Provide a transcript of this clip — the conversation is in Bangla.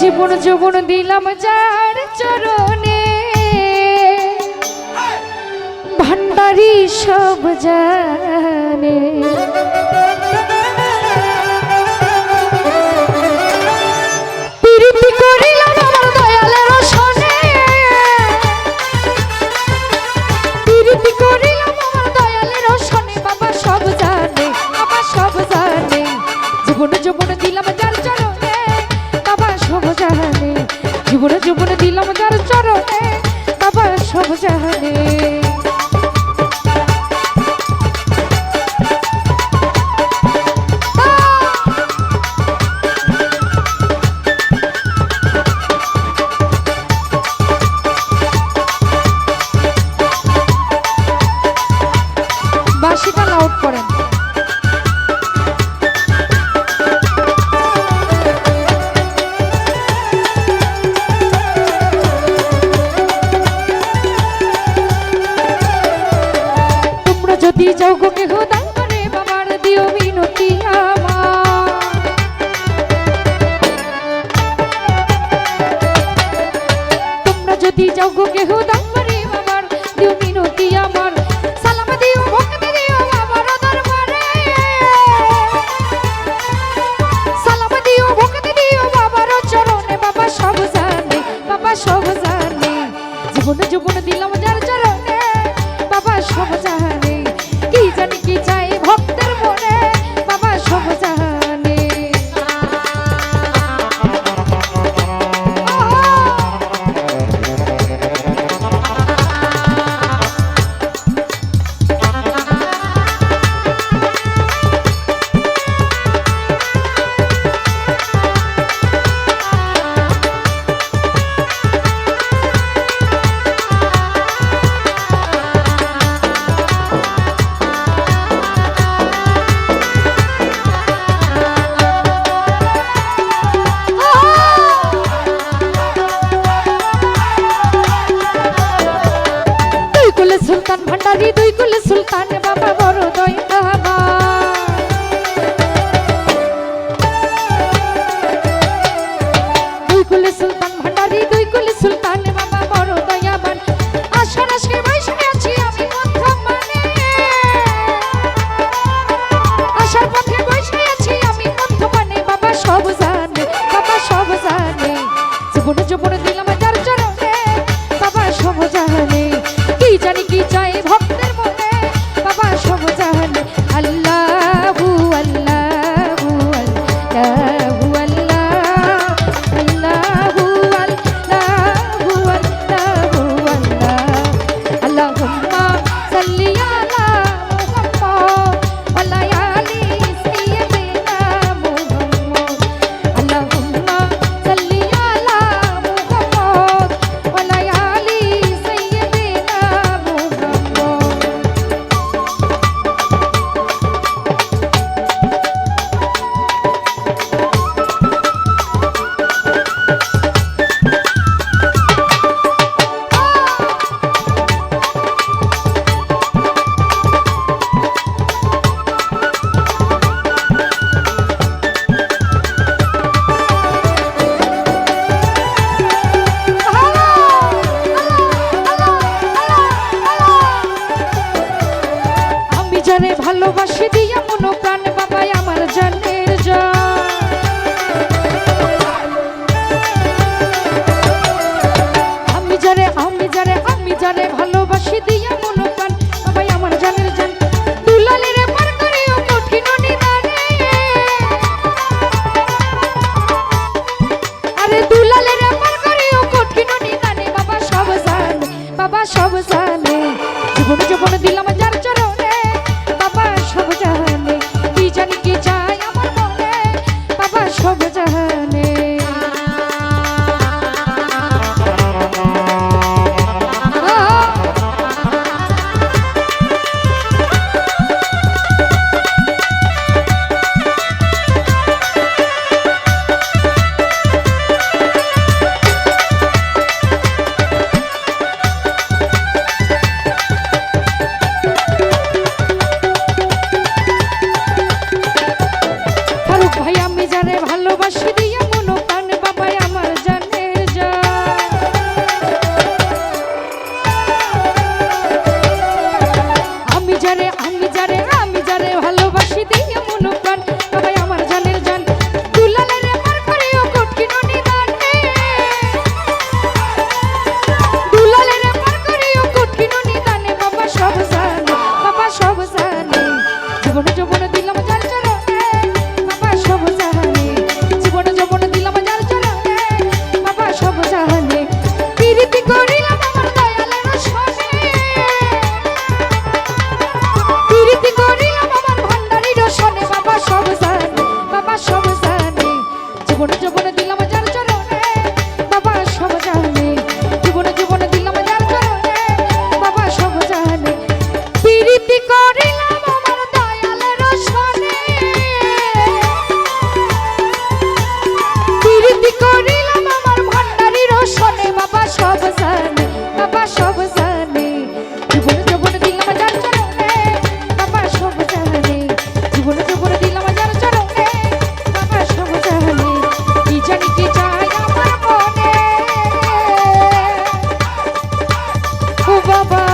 জীবন যৌবন দিলাম যার চরণে। ভান্ডারি সব জানে। সহরে গো কেহ দাম রে বাবার, দিও মিনতি আমার। সালাম দিও ভক্তি দিও বাবার দরবারে। সালাম দিও ভক্তি দিও বাবার চরণে, বাবা সব জানে, বাবা সব দিলাম যার চরণে, বাবা সব জানে। যারে ভালোবাসি দিয়া মন প্রাণ বাবাই আমার জানের আমি যারে আমি যারে আমি যারে জীবন জীবন Baba.